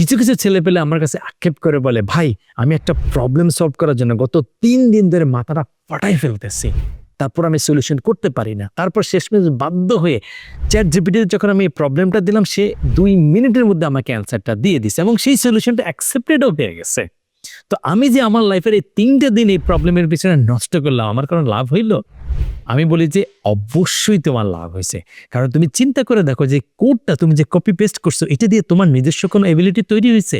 কিছু কিছু ছেলে পেলে আমার কাছে আক্ষেপ করে বলে, ভাই, আমি একটা প্রবলেম সলভ করার জন্য গত তিন দিন ধরে মাথাটা ফাটাই ফেলতেছি। তারপর আমি সলিউশন করতে পারি না। তারপর শেষ শেষমেশ বাধ্য হয়ে চ্যাট জিপিটিতে যখন আমি এই প্রবলেমটা দিলাম, সে দুই মিনিটের মধ্যে আমাকে অ্যান্সারটা দিয়ে দিছে এবং সেই সলিউশনটা অ্যাকসেপ্টেডও হয়ে গেছে। তো আমি যে আমার লাইফের এই তিনটে দিন এই প্রবলেমের পিছনে নষ্ট করলাম, আমার কোনো লাভ হইল? আমি বলি যে অবশ্যই তোমার লাভ হয়েছে। কারণ তুমি চিন্তা করে দেখো যে কোডটা তুমি যে কপি পেস্ট করছ, এটা দিয়ে তোমার নিজস্ব কোনো এবিলিটি তৈরি হয়েছে?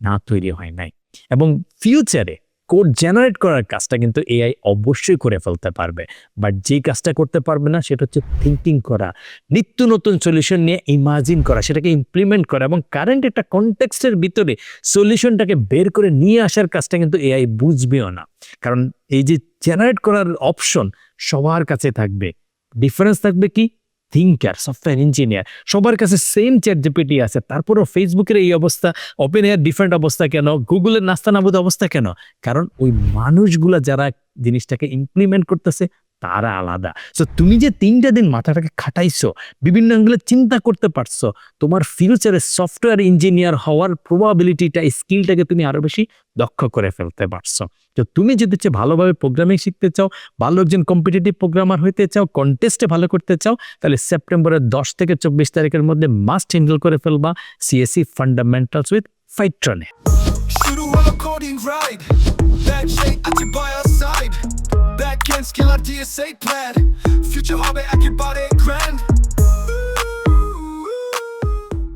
না, তৈরি হয় নাই। এবং ফিউচারে কোড জেনারেট করার কাজটা কিন্তু এআই অবশ্যই করে ফেলতে পারবে। বাট যেই কাজটা করতে পারবে না, সেটা হচ্ছে থিঙ্কিং করা। নিত্য নতুন সলিউশন নিয়ে ইমাজিন করা, সেটাকে ইমপ্লিমেন্ট করা এবং কারেন্ট একটা কনটেক্সটের ভিতরে সলিউশনটাকে বের করে নিয়ে আসার কাজটা কিন্তু এআই বুঝবেও না। কারণ এই যে জেনারেট করার অপশন সবার কাছে থাকবে। ডিফারেন্স থাকবে কি? থিঙ্কার সফটওয়্যার ইঞ্জিনিয়ার সবার কাছে সেম চ্যাট জিপিটি আছে, তারপরও ফেসবুকের এই অবস্থা ওপেন এয়ার ডিফারেন্ট অবস্থা কেন? গুগলের নাস্তানাবুদ অবস্থা কেন? কারণ ওই মানুষগুলা যারা জিনিসটাকে ইমপ্লিমেন্ট করতেছে তারা আলাদা। সো তুমি যে তিনটা দিন মাথাটাকে খাটাইছো, বিভিন্ন অ্যাঙ্গেলে চিন্তা করতে পারছ, তোমার ফিউচারে সফটওয়্যার ইঞ্জিনিয়ার হওয়ার প্রবাবিলিটিটা স্কিলটাকে তুমি আরও বেশি দক্ষ করে ফেলতে পারছ। তো তুমি যদি চাও ভালোভাবে প্রোগ্রামিং শিখতে চাও, ভালো একজন কম্পিটিটিভ প্রোগ্রামার হইতে চাও কন্টেস্টে ভালো করতে চাও, তাহলে সেপ্টেম্বরের দশ থেকে চব্বিশ তারিখের মধ্যে মাস্ট হ্যান্ডেল করে ফেলবা সিএসসি ফান্ডামেন্টালস উইথ ফাইট্রনে DSA plan. Future orbit, I can buy it grand.